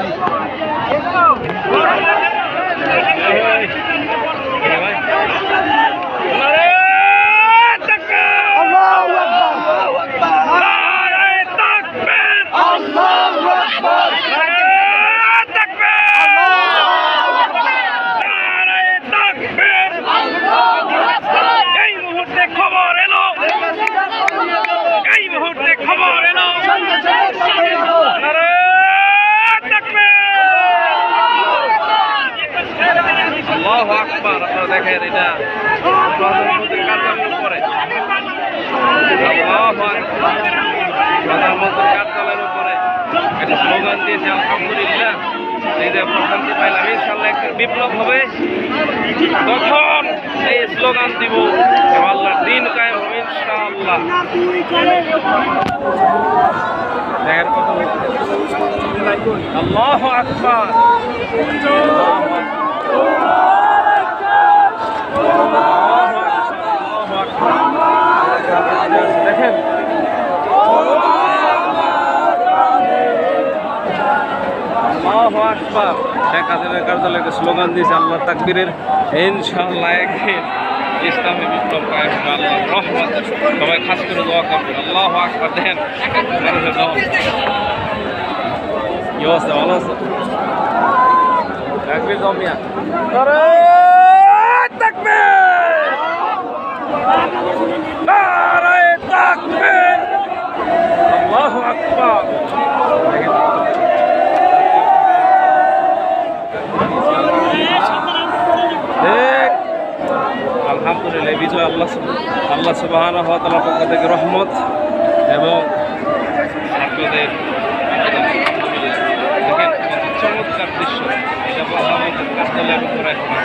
Thank you. দেখেন এটা প্রধানমন্ত্রীর কার্যালয়ের উপরে। আল্লাহু প্রধানমন্ত্রীর কার্যালয়ের উপরে। একটা স্লোগান দিয়েছে, আলহামদুলিল্লাহ। যে প্রশান্তি পাইলাম। ইনশাল্লাহ একটা বিপ্লব হবে। তখন এই স্লোগান দিব এবং আল্লাহর দিন কায়েম হবে ইনশাআল্লাহ। দেখেন কত আল্লাহ আল্লাহু আকবার। আল্লাহু আকবার। দেখেন আল্লাহু আকবার শেখ হাসিনার কার্যালয়কে স্লোগান দিয়েছে আল্লাহ তাকবীরের ইনশাআল্লাহ একদিন ইসলামী বিপ্লব কায়েম আল্লাহ রহমত। সবাই খাস করে দোয়া করবেন, আল্লাহু আকবার দেখেন মানুষের দোয়া কি অবস্থা, ভালো আছে? তাকবীর দাও মিয়া। তাকবীর! তাকবীর আল্লাহু আকবার দেখেন দেখ আলহামদুলিল্লাহ, বিজয় আল্লাহ আল্লাহ সুবাহান হওয়াতালার পক্ষ থেকে রহমত এবং আপনাদের দেখেন, চমৎকার দৃশ্য। এটা এখন আছে আলহামদুলিল্লাহ